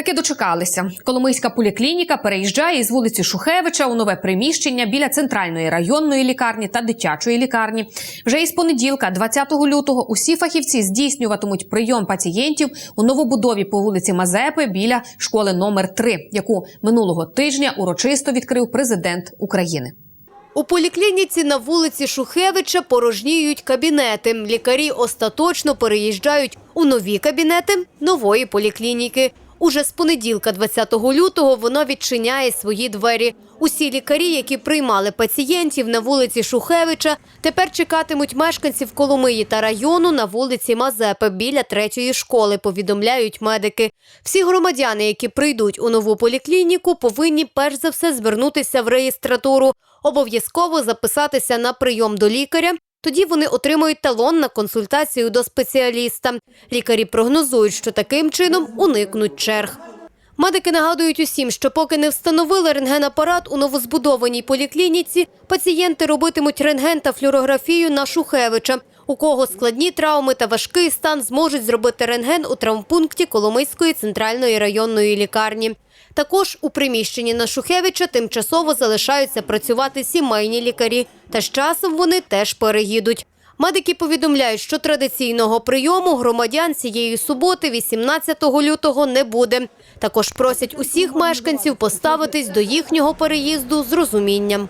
Таки дочекалися. Коломийська поліклініка переїжджає із вулиці Шухевича у нове приміщення біля центральної районної лікарні та дитячої лікарні. Вже із понеділка, 20 лютого, усі фахівці здійснюватимуть прийом пацієнтів у новобудові по вулиці Мазепи біля школи номер 3 яку минулого тижня урочисто відкрив президент України. У поліклініці на вулиці Шухевича порожніють кабінети. Лікарі остаточно переїжджають у нові кабінети нової поліклініки. Уже з понеділка, 20 лютого, вона відчиняє свої двері. Усі лікарі, які приймали пацієнтів на вулиці Шухевича, тепер чекатимуть мешканців Коломиї та району на вулиці Мазепи біля третьої школи, повідомляють медики. Всі громадяни, які прийдуть у нову поліклініку, повинні перш за все звернутися в реєстратуру, обов'язково записатися на прийом до лікаря. Тоді вони отримують талон на консультацію до спеціаліста. Лікарі прогнозують, що таким чином уникнуть черг. Медики нагадують усім, що поки не встановили рентгенапарат у новозбудованій поліклініці, пацієнти робитимуть рентген та флюорографію на Шухевича. У кого складні травми та важкий стан зможуть зробити рентген у травмпункті Коломийської центральної районної лікарні. Також у приміщенні на Шухевича тимчасово залишаються працювати сімейні лікарі, та з часом вони теж переїдуть. Медики повідомляють, що традиційного прийому громадян цієї суботи, 18 лютого, не буде. Також просять усіх мешканців поставитись до їхнього переїзду з розумінням.